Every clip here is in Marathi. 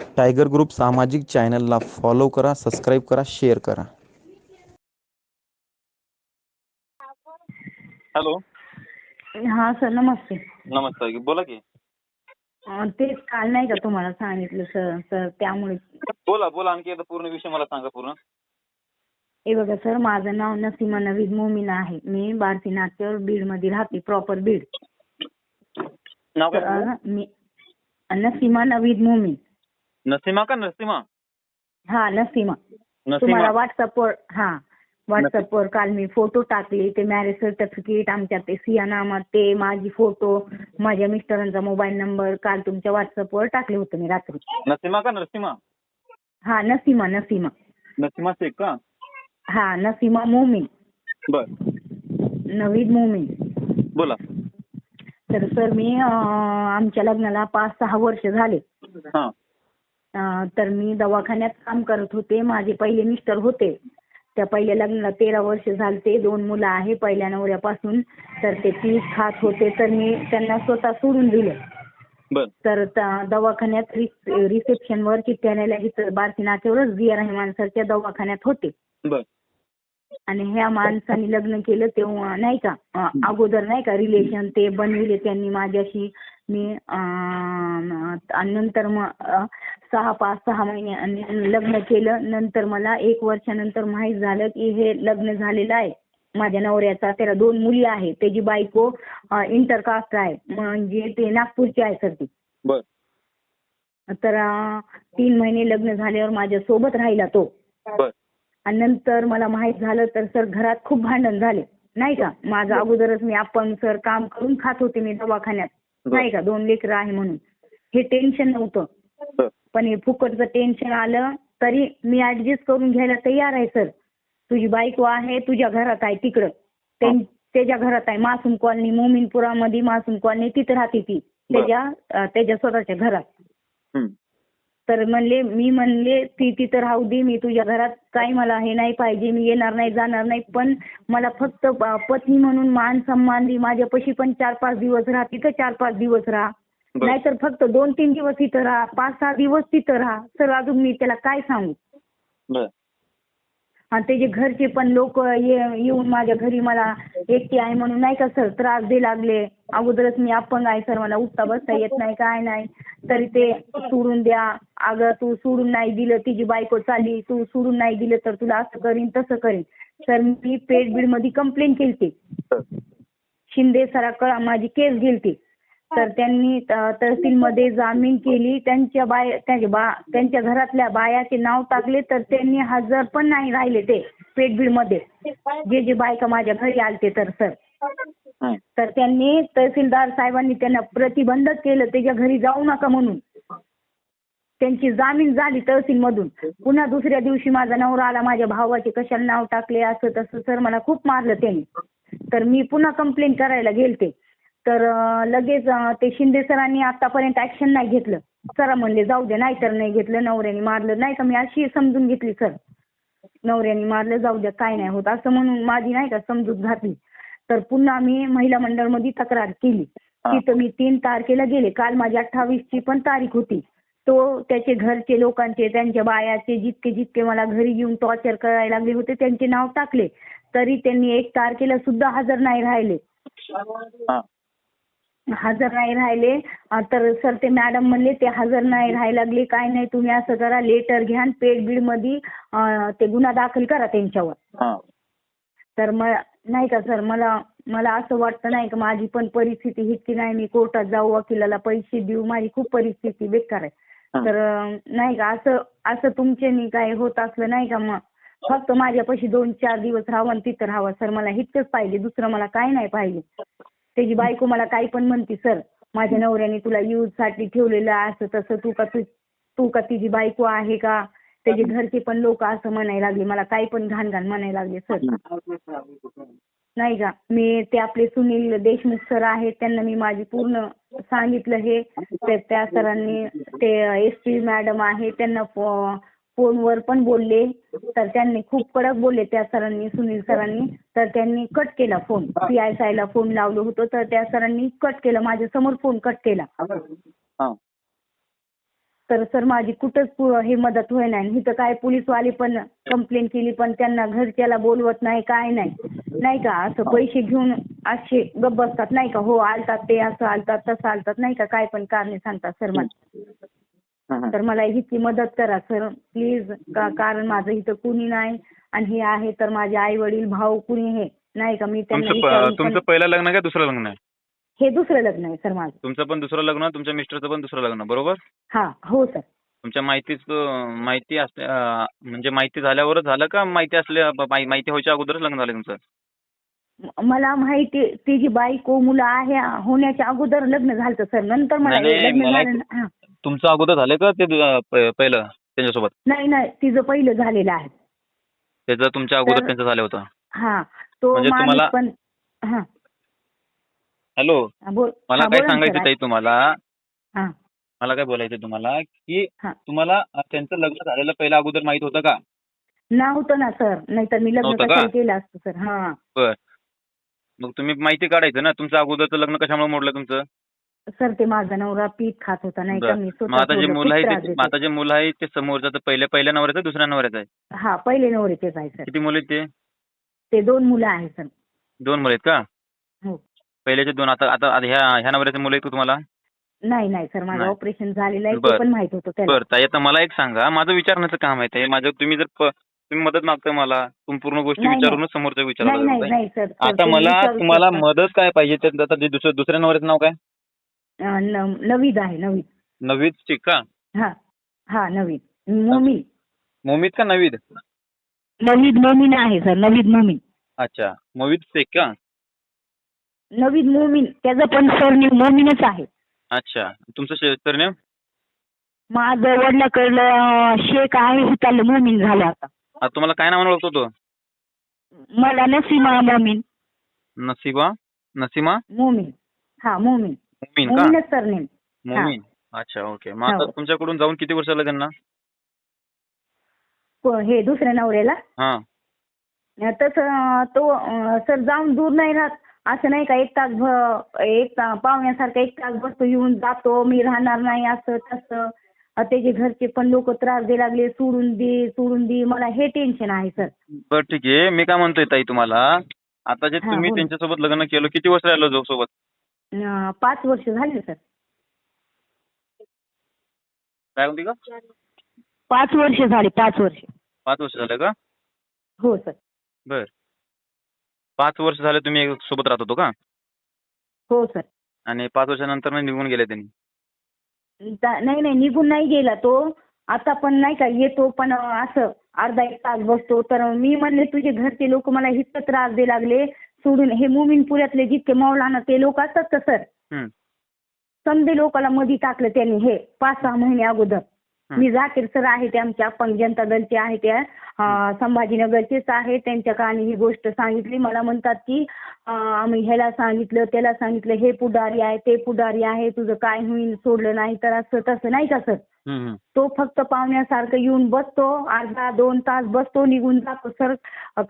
टायगर ग्रुप सामाजिक चॅनलला फॉलो करा सबस्क्राईब करा शेअर करा. हॅलो. हा सर नमस्ते. नमस्कार बोला की. अं, तेच काल नाही का तुम्हाला सांगितलं सर सर त्यामुळे. बोला बोला आणखी एकदा पूर्ण विषय मला सांगा पूर्ण. हे बघा सर माझं नाव नसीमा नवीद मोमीन आहे. मी बारसी नाक्यावर बीडमध्ये राहते प्रॉपर बीड. नाव तर मी नसीमा नवीद मोमीन. नसीमा का नसीमा? हा नसीमा. तुम्हाला व्हॉट्सअपवर हा. व्हॉट्सअपवर काल मी फोटो टाकले ते मॅरेज सर्टिफिकेट आमच्या ते सियानामा ते माझी फोटो माझ्या मिस्टरांचा मोबाईल नंबर काल तुमच्या व्हॉट्सअपवर टाकले होते मी रात्री. नसीमा का नरसिमा हा नसीमा नसीमा. नसीमा शेख का? हा नसीमा मोमीन. बर. नवीद मोमीन. बोला. तर सर मी अं, आमच्या लग्नाला पाच सहा वर्ष झाले. हा. तर मी दवाखान्यात काम करत होते. माझे पहिले मिस्टर होते. त्या पहिल्या लग्नाला तेरा वर्ष झालते. दोन मुलं आहे पहिल्या नवऱ्यापासून. तर ते पीस खात होते. तर मी त्यांना स्वतः सोडून दिलं. तर दवाखान्यात रिसेप्शनवर चिठ्ठ्या न्यायला इथं बारसी नाक्यावरच आर रहमान सरच्या दवाखान्यात होते. आणि ह्या माणसाने लग्न केलं तेव्हा नाही का? अगोदर नाही का रिलेशन ते बनविले त्यांनी माझ्याशी. मी आणि नंतर मग सहा पाच सहा महिने लग्न केलं. नंतर मला एक वर्षानंतर माहीत झालं की हे लग्न झालेलं आहे. माझ्या नवऱ्याचा त्याला दोन मुली आहे त्याची बायको इंटरकास्ट आहे. म्हणजे ते नागपूरची आहे सर ती तर तीन महिने लग्न झाल्यावर माझ्या सोबत राहिला तो. आणि नंतर मला माहीत झालं तर सर घरात खूप भांडण झाले. नाही का? माझं अगोदरच मी आपण सर काम करून खात होते मी दवाखान्यात. नाही का दोन लेकरं आहे म्हणून. हे टेन्शन नव्हतं. पण हे फुकटचं टेन्शन आलं तरी मी ऍडजस्ट करून घ्यायला तयार आहे सर तुझी बायको आहे तुझ्या घरात आहे तिकडं. त्यां- त्याच्या घरात आहे मासूम कॉलनी मोमीनपुरामध्ये मासूम कॉलनी तिथं राहते ती. त्याच्या त्याच्या स्वतःच्या घरात. तर म्हणले मी म्हणले ती तिथं राहू दे मी तुझ्या घरात काही मला हे नाही पाहिजे मी येणार नाही जाणार नाही पण मला फक्त पत्नी म्हणून मान सन्मान दे माझ्यापाशी पण चार पाच दिवस राहा तिथं चार पाच दिवस राहा. नाहीतर फक्त दोन तीन दिवस तिथं राहा पाच सहा दिवस तिथं राहा. सर अजून मी त्याला काय सांगू? आणि त्याचे घरचे पण लोक येऊन माझ्या घरी मला एकटी आहे म्हणून नाही का सर त्रास दे लागले. अगोदरच मी अपंग आहे सर मला उठता बसता येत नाही काय नाही. तरी ते सोडून द्या. अगं तू सोडून नाही दिलं तिची बायको चालली तू सोडून नाही दिलं तर तुला असं करीन तसं करीन. सर मी पेट बीडमध्ये कंप्लेंट केली. शिंदे सराकडे माझी केस गेलती. तर त्यांनी तहसीलमध्ये जामीन केली. त्यांच्या बाय त्यांच्या बा त्यांच्या घरातल्या बायाचे नाव टाकले तर त्यांनी हजर पण नाही राहिले ते पेटबीडमध्ये जे जे बायका माझ्या घरी आलते तर सर. तर त्यांनी तहसीलदार साहेबांनी त्यांना प्रतिबंध केलं त्याच्या घरी जाऊ नका म्हणून. त्यांची जामीन झाली तहसीलमधून. पुन्हा दुसऱ्या दिवशी माझा नवरा आला माझ्या भावाचे कशाला नाव टाकले असं तसं सर मला खूप मारलं त्यांनी. तर मी पुन्हा कंप्लेंट करायला गेलते. तर लगेच ते शिंदे सरांनी आतापर्यंत ऍक्शन नाही घेतलं. सरा म्हणले जाऊ दे नाही तर नाही घेतलं नवऱ्याने मारलं. नाही का मी अशी समजून घेतली सर. नवऱ्याने मारलं जाऊ द्या काय नाही होत. असं म्हणून माझी नाही का समजूत घातली तर पुन्हा मी महिला मंडळमध्ये तक्रार केली. तिथं मी तीन तारखेला गेले. काल माझी अठ्ठावीसची पण तारीख होती. तो त्याचे घरचे लोकांचे त्यांच्या बायाचे जितके जितके मला घरी येऊन टॉर्चर करायला लागले होते त्यांचे नाव टाकले. तरी त्यांनी एक तारखेला सुद्धा हजर नाही राहिले. हजर नाही राहिले. तर सर ते मॅडम म्हणले ते हजर नाही राहायला लागले काय नाही तुम्ही असं करा लेटर घ्या आणि पेट बीडमध्ये ते गुन्हा दाखल करा त्यांच्यावर. हा. तर मग नाही का सर मला मला असं वाटतं नाही का माझी पण परिस्थिती इतकी नाही मी कोर्टात जाऊ वकिलाला पैसे देऊ माझी खूप परिस्थिती बेकार आहे. तर नाही का असं असं तुमच्यानी काय होत असलं नाही का मग फक्त माझ्यापाशी दोन चार दिवस राहावं आणि तिथं राहावं. सर मला इतकंच पाहिजे दुसरं मला काय नाही पाहिजे. त्याची बायको मला काही पण म्हणते सर माझ्या नवऱ्याने तुला यूजसाठी ठेवलेलं असं तसं तू का तू तू का तिची बायको आहे का? त्याचे घरचे पण लोक असं म्हणायला लागले मला काही पण घाण घाण म्हणायला लागले सर. नाही का? मी ते आपले सुनील देशमुख सर आहेत त्यांना मी माझी पूर्ण सांगितलं हे. तर त्या सरांनी ते एस पी मॅडम आहे त्यांना फोनवर पण बोलले. तर त्यांनी खूप कडक बोलले त्या सरांनी सुनील सरांनी. तर त्यांनी कट केला फोन पी आय ला फोन लावलं होतं. तर त्या सरांनी कट केला. माझ्यासमोर फोन कट केला. हा. तर सर माझी कुठंच हे मदत होईना आणि इथं काय पोलीसवाले पण कंप्लेंट केली पण त्यांना घरच्याला बोलवत नाही काय नाही. नाही का? असं पैसे घेऊन असे गप्प बसतात. नाही का? हो आलतात ते असं आलतात तसं आलतात. नाही का? काय पण कारणे सांगतात सर मला. तर मला हिची मदत करा सर प्लीज का कारण माझं इथं कुणी नाही आणि हे आहे तर माझे आई वडील भाऊ कुणी हे? नाही का? मी त्यांना तुमचं प- पहिलं लग्न आहे का दुसरं लग्न आहे? हे दुसरं लग्न आहे सर माझं. तुमचं पण दुसरं लग्न तुमच्या मिस्टरचं पण दुसरं लग्न बरोबर? हा हो सर तुमच्या माहितीच माहिती असल्या अं, म्हणजे माहिती झाल्यावरच झालं का? माहिती असल्या ब- माहि- माहिती व्हायच्या अगोदरच लग्न झालं तुमचं? म- मला माहिती तिची बायको मुलं आहे होण्याच्या अगोदर लग्न झालं सर नंतर मला नाही, नाही, लग्न मला झालं ना- हा. तुमचं अगोदर झालं का ते दु- अं, प- पहिलं त्यांच्यासोबत? नाही नाही तिचं पहिलं झालेलं आहे. त्याचं तुमच्या अगोदर तर- त्यांचं झालं होतं. हा तो म्हणजे माणूस तुम्हाला- पण हा. हॅलो? बोल. मला हा, काय बोला ना सांगायचं सर. ताई तुम्हाला? हा. मला काय बोलायचं तुम्हाला की हा. तुम्हाला अं, त्यांचं लग्न झालेलं पहिलं अगोदर माहीत होतं का? नव्हतं ना सर. नाहीतर मी लग्न नव्हतं का? कशाला केलं असतं सर. हा. बर. मग तुम्ही माहिती काढायचं ना तुमचं अगोदरचं लग्न कशामुळे मोडलं तुमचं? सर ते माझा नवरा पीठ खात होता नाही का बरं. मी मग स्वतः आता जे मुलं खूप आहे त्रास ते देते. आता जे मुलं आहे ते समोरचं पहिल्या पहिल्या नवऱ्याचं आहे, दुसऱ्या नवऱ्याचं आहे हा पहिले नवरेचेच आहे सर किती मुलं आहेत ते ते दोन मुलं आहे सर दोन मुलं आहेत का हो पहिल्याचे दोन आता आता आता ह्या ह्या नवऱ्याचे मुलं आहेत का तुम्हाला नाही नाही सर माझं नाही. ऑपरेशन झालेलं आहे बरं. ते पण माहीत होतं त्याला बरं ताई आता मला एक सांगा माझं विचारण्याचं काम आहे ते माझं तुम्ही जर प- तुम्ही मदत मागताय मला तुम्ही पूर्ण गोष्टी नाही, नाही. विचारूनच समोरच्या विचारायला नाही लागताय. नाही सर सर, आता मला तुम्हाला. मदत काय पाहिजे ते आता जे दुसऱ्या दुसऱ्या नवऱ्याचं नाव काय न- नवीद आहे नवीद. नवीद का हा हा नवीद. मोमीन मोमित का नवीद? नवीद मोमीन आहे सर. नवीद मोमीन. अच्छा. मोहित शेख का नवीद मोमीन. त्याचं पण सरनेम मोमीनच आहे. अच्छा. तुमचं सरनेम? माझं वडिलाकडलं शेख आहे त्याला मोमीन झालं आता. आता तुम्हाला काय नावाने ओळखतो तो? मला नसीमा मोमीन. नसीबा? नसीमा? मोमीन. हा मोमीन. मोमीन का? मोमीनच सरनेम. मोमीन. अच्छा ओके मग आता हो. तुमच्याकडून जाऊन किती वर्ष झालं त्यांना? हे दुसऱ्या नवऱ्याला? हा. तसं तो अं, सर जाऊन दूर नाही राहत. असं नाही का एक तास भ- एक ता- पाहुण्यासारखा एक तास बसतो येऊन जातो. मी राहणार नाही असं तसं. अं, त्याचे घरचे पण लोक त्रास द्यायला लागले. सोडून दे सोडून दे. मला हे टेन्शन आहे सर. बरं ठीक आहे. मी काय म्हणतोय ताई तुम्हाला? आता जे हा, तुम्ही बोला. त्यांच्यासोबत लग्न केलं किती वर्ष राहिलं जो सोबत पाच वर्ष झाले सर. काय म्हणते का पाच वर्ष झाले पाच वर्ष. पाच वर्ष झालं का? हो सर. बर. पाच वर्ष झाले तुम्ही एक सोबत राहत होतो का? हो सर. आणि पाच वर्षानंतर निघून गेले त्यांनी? नाही नाही निघून नाही गेला तो. आता पण नाही का येतो पण असं अर्धा एक तास बसतो. तर मी म्हणले तुझे घरचे लोक मला इतकं त्रास दे लागले. सोडून हे मुमिनपुऱ्यातले जितके मौलाना ते लोक असतात का सर हम्म. समजे लोकांना मध्ये टाकलं त्यांनी हे पाच सहा महिने अगोदर. मी जाकीर सर आहे ते आमच्या आपण जनता दलचे आहे त्या अं, संभाजीनगरचेच आहे त्यांच्या कानी ही गोष्ट सांगितली मला म्हणतात की अं, आम्ही ह्याला सांगितलं त्याला सांगितलं हे पुढारी आहे ते पुढारी आहे तुझं काय होईल सोडलं नाही तर असं तसं नाही का सर हम्म. तो फक्त पाहुण्यासारखं येऊन बसतो. अर्धा दोन तास बसतो निघून जातो. सर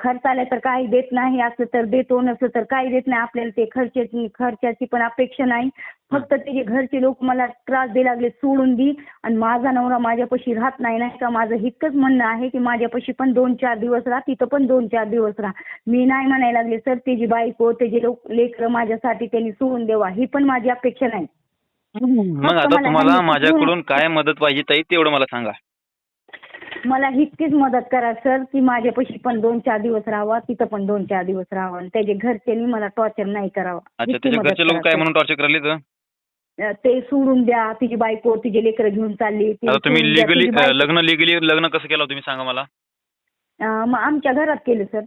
खर्च आला तर काही देत नाही. असं तर देतो नसलं तर काही देत नाही. आपल्याला ते खर्चाची खर्चाची पण अपेक्षा नाही. फक्त त्याचे घरचे लोक मला त्रास द्यायला लागले सोडून दी. आणि माझा नवरा माझ्यापाशी राहत नाही नाही का? माझं इतकंच म्हणणं आहे की माझ्यापाशी पण दोन चार दिवस राहा तिथं पण दोन चार दिवस राहा. मी नाही म्हणायला लागले सर त्याची बायको त्याचे लोक लेकरं माझ्यासाठी त्यांनी सोडून द्यावा ही पण माझी अपेक्षा नाही. मग आता तुम्हाला माझ्याकडून काय मदत पाहिजे ताई तेवढं मला सांगा. मला इतकीच मदत करा सर की माझ्यापाशी पण दोन चार दिवस राहावा तिथं पण दोन चार दिवस राहावं आणि त्याच्या घरच्यांनी मला टॉर्चर नाही करावं. अच्छा इतकी त्याच्या मदत घरचे लोक करा, काय. म्हणून टॉर्चर करायले तर अं, ते सोडून द्या तिची बायको तिचे लेकरं घेऊन चालली ती आता तुम्ही सोडून द्या, लिगली तिची बायको- लग्न लिगली लग्न कसं केलं तुम्ही सांगा मला? अं, मग आमच्या घरात केलं सर.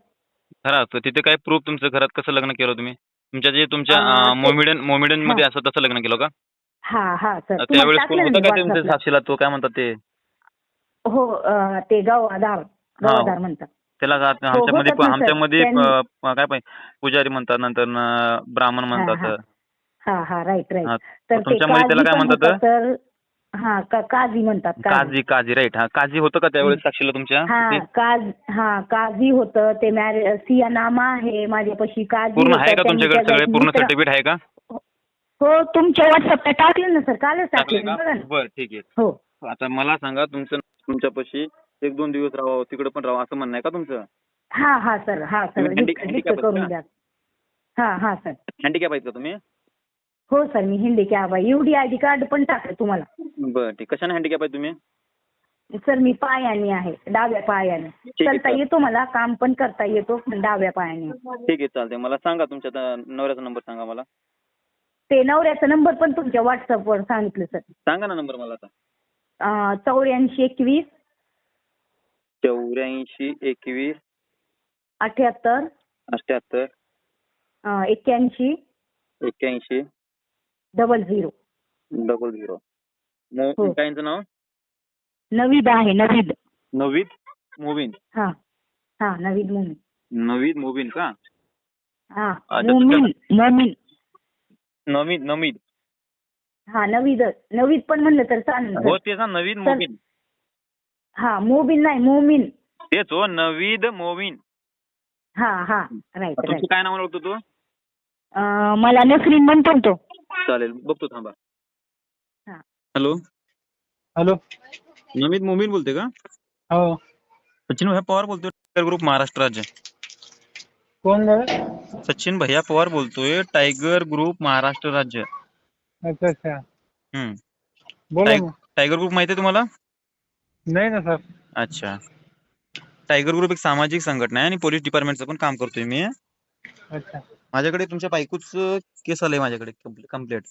घरात? तर तिथे काय प्रूफ तुमचं घरात कसं लग्न केलं तुम्ही? तुमच्या जे तुमच्या अं, ते- मोमिडन मोमिडनमध्ये असं तसं लग्न केलं का? हा हा सर. त्यावेळेस कोण होतं का तुमच्या साक्षीला? तो काय म्हणतात ते. हो ते गवादार गवादार म्हणतात. त्याला हो, आमच्यामध्ये. आमच्यामध्ये काय पाहिजे पुजारी म्हणतात नंतर ब्राह्मण म्हणतात. हा. हा राईट राईट. तर तुमच्यामध्ये त्याला काय म्हणतात? हा का- काझी म्हणतात काजी. काजी राईट हा काजी होतं का त्यावेळेस साक्षीला तुमच्या हा काज हा काझी होतं. ते मॅरे सिया नामा आहे माझ्यापाशी. काझी पूर्ण आहे का तुमच्याकडे सगळे? पूर्ण सर्टिफिकेट आहे का? हो तुमच्या व्हॉट्सअपला टाकले ना सर कालच टाकले ना, बघा ना. बरं ठीक आहे. हो. आता मला सांगा तुमचं तुमच्यापाशी एक दोन दिवस राहावं तिकडे पण राहावं असं म्हणणं आहे का तुमचं? हा हा सर हा सर तुम्ही करून द्या. हा हा सर हँडिकॅप आहेत का तुम्ही? हो सर मी हिंदी कॅब आहे. U D I D card पण टाकलं तुम्हाला. बरं ठीक. कशाने हँडिकॅप आहे तुम्ही? सर मी पायाने आहे डाव्या पायाने. आहे, चालता सर. येतो मला काम पण करता येतो पण डाव्या पायाने. ठीक आहे चालतंय. मला सांगा तुमच्या आता नवऱ्याचा नंबर सांगा मला. ते नवऱ्याचा नंबर पण तुमच्या व्हॉट्सअपवर सांगितलं सर सांगा ना नंबर मला आता. चौऱ्याऐंशी एकवीस. चौऱ्याऐंशी एकवीस. अठ्याहत्तर. अठ्याहत्तर. अं, एक्क्याऐंशी. एक्क्याऐंशी. Double zero. Double zero. हो. काय यांचं नाव? नवीद आहे नवीद. नवीद मोबिन हा. हा नवीद मोमीन नवीद मोबिन का? हा मोमीन मोमीन. नवीद नवीद हा नवीद नवीद पण म्हणलं तर चालेल. हो सर. तेच ना नवीद सर. मोबिन. हा मोबिन नाही मोमीन. तेच हो नवीद मोबिन हा हा राईट तुमचं राईट. काय नाव ओळखतो तो? अं, मला नसरीन म्हणतो. ना तो चालेल बघतो थांबा. हा. हॅलो. हॅलो. नवीद मोबिन बोलते का? हो. सचिन पवार बोलतोय ग्रुप महाराष्ट्र राज्य. कोण दादा? सचिन भैया पवार बोलतोय टायगर ग्रुप महाराष्ट्र राज्य. अच्छा अच्छा. हम्म. बोला टाय- ना टायगर ग्रुप माहिती आहे तुम्हाला? नाही ना सर. अच्छा. टायगर ग्रुप एक सामाजिक संघटना आहे आणि पोलीस डिपार्टमेंटचं पण काम करतोय मी. अच्छा. माझ्याकडे तुमच्या बायकोच केस आलंय माझ्याकडे कंप्लीट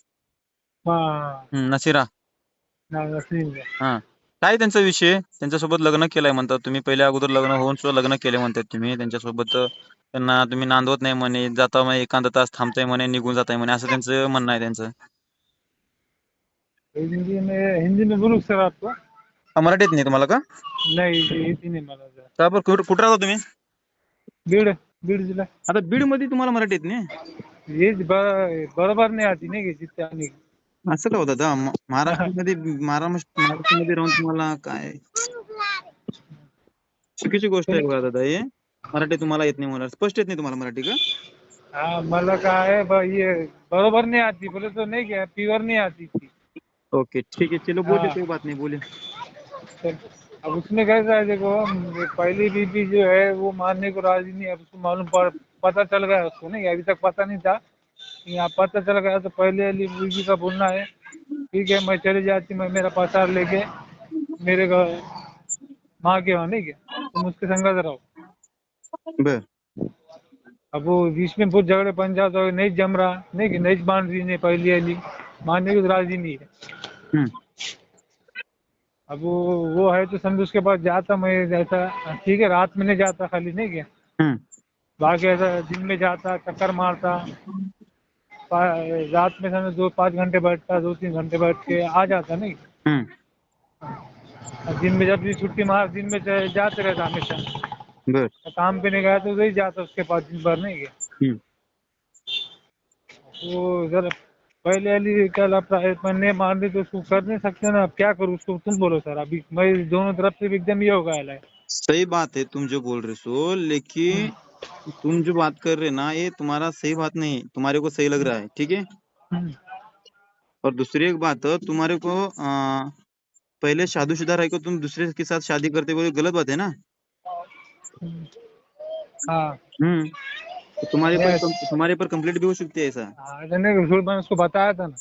हा. नसिरा. नाव? हा. काय त्यांचा विषय? त्यांच्यासोबत लग्न केलंय म्हणतात तुम्ही. पहिले अगोदर लग्न होऊन सुद्धा लग्न केले म्हणतात तुम्ही. त्यांच्यासोबत त्यांना तुम्ही नांदवत नाही म्हणे जाता म्हणे एकांत तास थांबताय म्हणे निघून जाताय म्हणे असं त्यांचं म्हणणं आहे त्यांचं. हिंदी में हिंदी में बोलू सर आपको? हा, मराठीत नाही तुम्हाला का? नाही मला जरा. का बरं कुठं कुठं राहता तुम्ही? बीड बीड जिल्हा. आता बीडमध्ये तुम्हाला मराठी येत नाही? ये ब- बरोबर नाही आती नाही असं का होतं दादा म- महाराष्ट्रामध्ये महाराष्ट्र महाराष्ट्रामध्ये राहून तुम्हाला काय? चुकीची गोष्ट आहे बघा दादा हे. मराठी तुम्हाला येत नाही मला स्पष्ट येत नाही तुम्हाला मराठी का? हाँ मला काय ब- ये बरोबर नहीं आती बोले तो नहीं क्या प्योर नहीं आती थी ओके ठीक है चलो बोलिए हाँ। कोई बात नहीं बोलिए तो अब उसमें कैसा है देखो ये पहली बीबी जो है वो मानने को राज़ी नहीं है अब उसको मालूम पड़ पता चल गया उसको नहीं अभी तक पता नहीं था। यहाँ पता चल गया तो पहले वाली बीबी का बोलना है। ठीक है मैं चली जाती मैं मेरा पसार लेके मेरे घर माँ के वहाँ नहीं क्या? तुम उसके संगत रहो। बर. अब वो बीच में बहुत झगड़े बन जाते हो नहीं जम रहा नहीं कि नहीं मान रही नहीं पहली वाली मानने को तो राजी नहीं है। हम्म। अब वो वो है तो समझो उसके पास जाता मैं ऐसा ठीक है रात में नहीं जाता खाली नहीं क्या? हम्म। बाकी ऐसा दिन में जाता चक्कर मारता। पा- रात में समझो दो पाँच घंटे बैठता दो तीन घंटे बैठ के आ जाता नहीं हम्म। और दिन में जब भी छुट्टी मार दिन में जा- जाते रहता हमेशा। बर काम पे नहीं गया तो उधर जाता उसके पास दिन भर नहीं गया। हम्म। वो जरा पहले क्या लफड़ा है मैंने मान ली तो उसको कर नहीं सकते ना अब क्या करूँ उसको तुम बोलो सर अभी मैं दोनों तरफ़ से एकदम ये हो गया है। सही बात है तुम जो बोल रहे सो लेकिन तुम जो बात कर रहे ना ये तुम्हारा सही बात नहीं तुम्हारे को सही लग रहा है ठीक है? हम्म, और दूसरी एक बात तुम्हारे को अ, पहले शादीशुदा रह को तुम दूसरे के साथ शादी करते हुए गलत बात है ना। हाँ। हम्म तो तुम्हारे पर तुम्हारे पर कंप्लेंट भी हो सकती है ऐसा? हाँ, मैंने झूठ मैंने उसको बताया था ना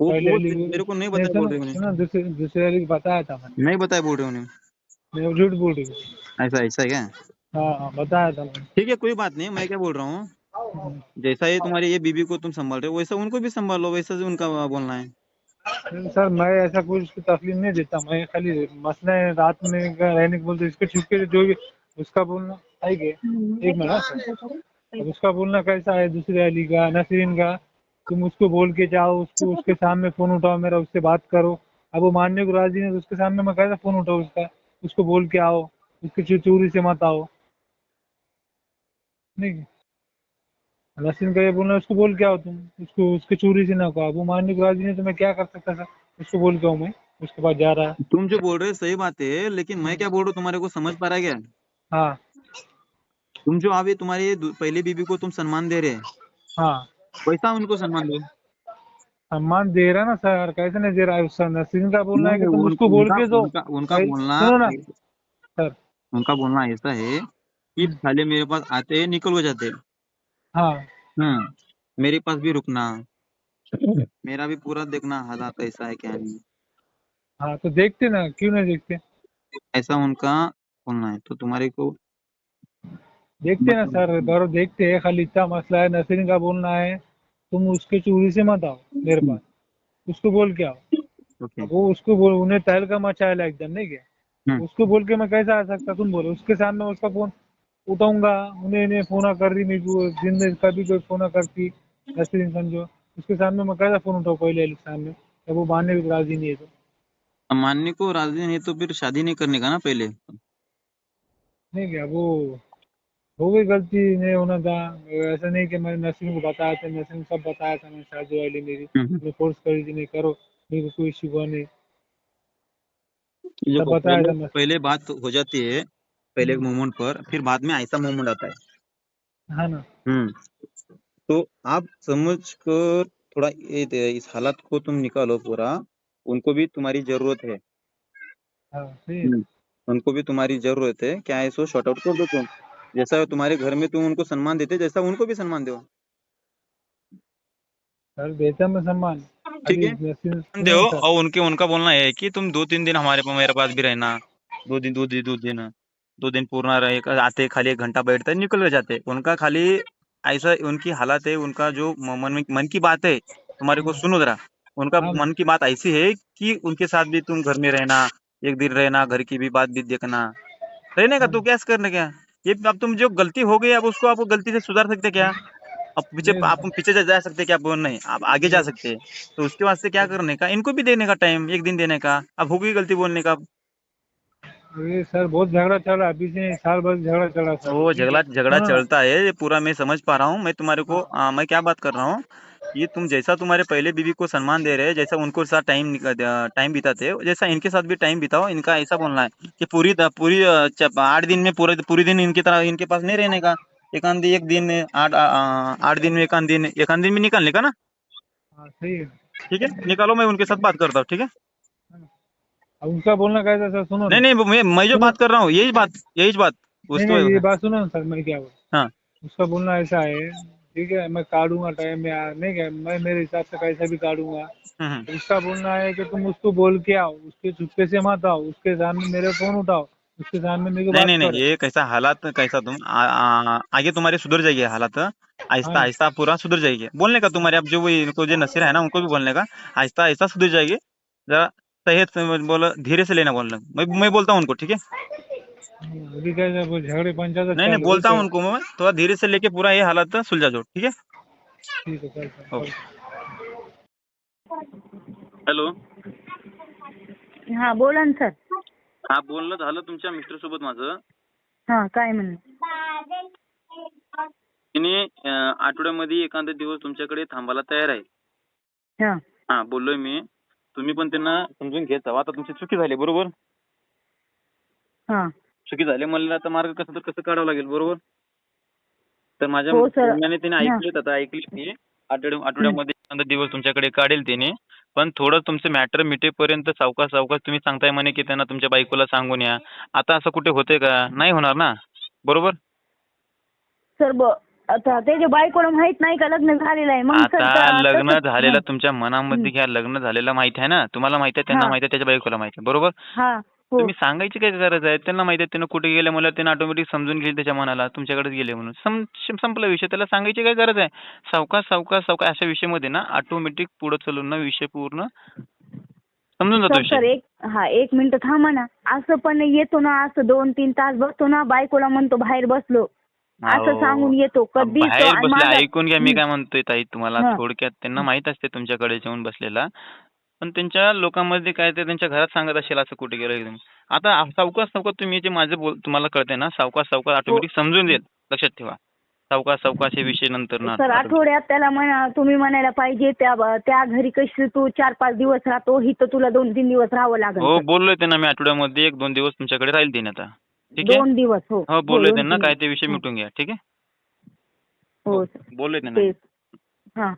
वो मेरे को नहीं बताया बोल रहे सुनो, दूसरे वाली को बताया था मैंने। नहीं बताया बोल रहे उन्हें मैं झूठ बोल रही हूँ। ऐसा ऐसा है क्या? हाँ हाँ बताया था ठीक है कोई बात नहीं मैं क्या बोल रहा हूँ? हम्म। जैसा ये तुम्हारी ये बीबी को तुम संभाल रहे हो वैसा उनको भी संभालो वैसा जो उनका बोलना है। सर मैं ऐसा कुछ तकलीफ़ नहीं देता मैं खाली मसला है रात में रहने को बोलते इसके छुपके जो भी उसका बोलना है कि एक मिनट हाँ, अब उसका बोलना कैसा है? दूसरे वाली का नसरीन का? तुम उसको बोल के जाओ उसको उसके सामने फ़ोन उठाओ मेरा उससे बात करो। अब वो मानने को राज़ी नहीं तो उसके सामने मैं कैसा फ़ोन उठाऊँ उसका? उसको बोल के आओ उसकी चोरी से मत आओ। नहीं। नसरीन का ये बोलना उसको बोल के आओ तुम। उसको उसके चोरी से ना कहो। अब वो मानने को राज़ी नहीं तो मैं क्या कर सकता सर उसको बोल के आओ मैं उसके पास जा रहा है। तुम जो बोल रहे हो सही बात है लेकिन मैं क्या बोल रहा हूँ तुम्हारे को समझ पा रहा है क्या? हाँ। तुम जो अभी तुम्हारी पहली बीबी को तुम सम्मान दे रहे हाँ वैसा उनको सम्मान दो सम्मान दे रहा ना सर कैसे नहीं दे रहा? है उसका का बोलना है कि तुम उसको बोल के दो। उनका उनका बोलना सर। उनका बोलना ऐसा है कि साले मेरे पास आते हैं निकल हो जाते हैं। हाँ। हम्म मेरे पास भी रुकना मेरा भी पूरा देखना हालात ऐसा है क्या नहीं? हाँ तो देखते ना क्यों नहीं देखते? ऐसा उनका बोलना है तो तुम्हारे को देखते ना सर बरो देखते हैं खाली इतना मसला है नसीम का बोलना है तुम उसके चूड़ी से मत आओ मेरे पास। उसको बोल के आओ। ओके। वो उसको बोल उन्हें तहलका मचाया एकदम नहीं क्या? हम्म। उसको बोल के मैं कैसे आ सकता तुम बोलो। उसके सामने उसका फ़ोन उठाऊँगा उन्हें इन्हें फ़ोन कर रही मैं वो दिन में कभी कोई फ़ोन करती नसरीन समझो। उसके सामने मैं कैसा फ़ोन उठाऊँ पहले सामने जब वो मानने को राज़ी नहीं है तो? मानने को राज़ी नहीं तो फिर शादी नहीं करने का ना पहले? नहीं क्या वो हो गई गलती नहीं होना था। ऐसा नहीं कि मैंने नसरीन को बताया था नसरीन सब बताया था मैं शादी वाली मेरी। हम्म। मैं फोर्स करी थी नहीं करो मेरे को कोई इश्यू हुआ नहीं। सब बताया था मैं पहले बात हो जाती है पहले एक मोमेंट पर फिर बाद में ऐसा मोमेंट आता है। हाँ ना। हम्म तो आप समझ कर थोड़ा ये इस हालात को तुम निकालो पूरा उनको भी तुम्हारी ज़रूरत है। हाँ है। उनको भी तुम्हारी ज़रूरत है। क्या है सो शॉर्ट आउट कर दो तुम? जैसा तुम्हारे घर में तुम उनको सम्मान देते जैसा उनको भी सम्मान दो। सर देता मैं सम्मान। ठीक है। दो और उनके उनका बोलना है कि तुम दो तीन दिन हमारे पास मेरे पास भी रहना। दो दिन दो दिन दो दिन। दो दिन पूर्ण रहे आते खाली एक घंटा बैठते निकल के जाते। उनका खाली ऐसा उनकी हालत है उनका जो मन में मन की बात है तुम्हारे को सुनो जरा। उनका हाँ। मन की बात ऐसी है कि उनके साथ भी तुम घर में रहना एक दिन रहना घर की भी बात भी देखना। रहने का तो क्या करने क्या? ये अब तुम जो गलती हो गई अब उसको आप गलती से सुधार सकते क्या? अब पीछे आप पीछे जा जा सकते क्या? बोल नहीं आप आगे जा सकते। तो उसके वास्ते क्या करने का? इनको भी देने का टाइम एक दिन देने का। अब होगी गलती बोलने का। सर बहुत झगड़ा चल रहा है। अभी से साल भर झगड़ा चल रहा है वो झगड़ा झगड़ा हाँ। चलता है ये पूरा मैं समझ पा रहा हूँ। मैं तुम्हारे को आ, मैं क्या बात कर रहा हूँ? ये तुम जैसा तुम्हारे पहले बीवी को सम्मान दे रहे हैं जैसा उनको साथ टाइम टाइम बिताते हो जैसा इनके साथ भी टाइम बिताओ इनका ऐसा बोलना है कि पूरी पूरी आठ दिन में पूरे पूरी दिन इनकी तरह इनके पास नहीं रहने का। एक आध दिन एक दिन में आठ आठ दिन में एक आध दिन एक आध दिन में निकालने का ना? हाँ है। ठीक है? निकालो मैं उनके साथ बात करता हूँ ठीक है? अब उसका बोलना कैसा सर सुनो नहीं नहीं मैं मैं जो बात कर रहा हूँ यही बात यही बात नहीं ये उसको बात सुनो सर मैं क्या हाँ। उसका बोलना ऐसा है ठीक है मैं काटूँगा टाइम में आ- नहीं क्या मैं मेरे हिसाब से कैसा भी काटूँगा हम्म, हम्म। उसका बोलना है कि तुम उसको बोल के आओ उसके चुपके से मत आओ उसके सामने मेरे फ़ोन उठाओ उसके सामने मेरे को नहीं नहीं नहीं ये कैसा हालात कैसा तुम आ, आ, आगे तुम्हारे सुधर जाएगी हालात. आहिस्ता हाँ। आहिस्ता पूरा सुधर जाएगी बोलने का तुम्हारे अब जो इनको जो नसीर है ना उनको भी बोलने का. आहिस्ता आहिस्ता सुधर जाएगी जरा सहेज बोलो धीरे से लेना बोलना मैं मैं बोलता हूँ उनको ठीक है? झगड़े पंचायत नहीं नहीं बोलता हूँ। उनको मैं थोड़ा धीरे से लेके पूरा ये हालात सुलझा दो ठीक है ठीक है। हॅलो. हा बोला ना सर. हा बोलणं झालं तुमच्या मित्रासोबत माझं. हा काय म्हण तिने अं, आठवड्यामध्ये एखादा दिवस तुमच्याकडे थांबायला तयार आहे. हा. हा बोललोय मी. तुम्ही पण त्यांना समजून घेत जावा आता तुमची चुकी झाली बरोबर? हा. चुकी झाली म्हणलं आता मार्ग कसं तर कसं काढावं लागेल बरोबर? तर माझ्या हो, तिने हा. आता ऐकली ती आठवड्या आठवड्यामध्ये एखादा दिवस तुमच्याकडे काढेल तिने. पण थोडं तुमचं मॅटर मिटेपर्यंत सावकाश सावकाश तुम्ही सांगताय म्हणे की त्यांना तुमच्या बायकोला सांगून या. आता असं कुठे होतंय का? नाही होणार ना? बरोबर? सर ब आता त्याच्या बायकोला माहीत नाही का लग्न झालेलं आहे. मग सर आता लग्न तसंच- झालेलं. तुमच्या मनामध्ये घ्या. लग्न झालेलं माहिती आहे ना? तुम्हाला माहिती आहे त्यांना हा. माहिती आहे त्याच्या बायकोला माहिती आहे. बरोबर? हो. तुम्ही सांगायची काय गरज आहे? त्यांना माहिती आहे त्यानं कुठे गेले मला त्यानं ऑटोमॅटिक समजून घेईल त्याच्या मनाला. तुमच्याकडेच गेले म्हणून. संपला विषय. त्याला सांगायची काय गरज आहे? सावकाश सावकाश सावकाश अशा विषयामध्ये ना ऑटोमॅटिक पुढे चालून ना विषय पूर्ण समजून जातो सर एक हा एक मिनिट थांबा ना. असं पण येतो ना असं दोन तीन तास बसतो ना बायकोला म्हणतो बाहेर बसलो. असं सांगून येतो. कधी ऐकून घ्या मी हं. काय म्हणतोय ताई तुम्हाला. हा. थोडक्यात त्यांना माहीत असते तुमच्याकडे येऊन बसलेला. पण त्यांच्या लोकांमध्ये काय ते त्यांच्या घरात सांगत असेल असं कुठे गेलं एकदम. आता सावकाश सावकाश तुम्ही जे माझं बोल तुम्हाला कळतंय ना? सावकाश सावकाश ऑटोमॅटिक समजून येईल लक्षात ठेवा. सावकाश सावकाश हे विषय नंतर ना सर आठवड्यात त्याला म्हणा तुम्ही म्हणायला पाहिजे त्या त्या घरी कशी तू चार पाच दिवस राहतो इथं तुला दोन तीन दिवस राहावं लागेल हो. बोललोय त्यांना मी आठवड्यामध्ये एक दोन दिवस तुमच्याकडे राहील देणे आता. ठीक आहे? दोन दिवस हो. हो बोललोय दोन त्यांना काय ते विषय. मिटून घ्या. ठीक आहे? हो सर. बोललोय त्यांना. हा.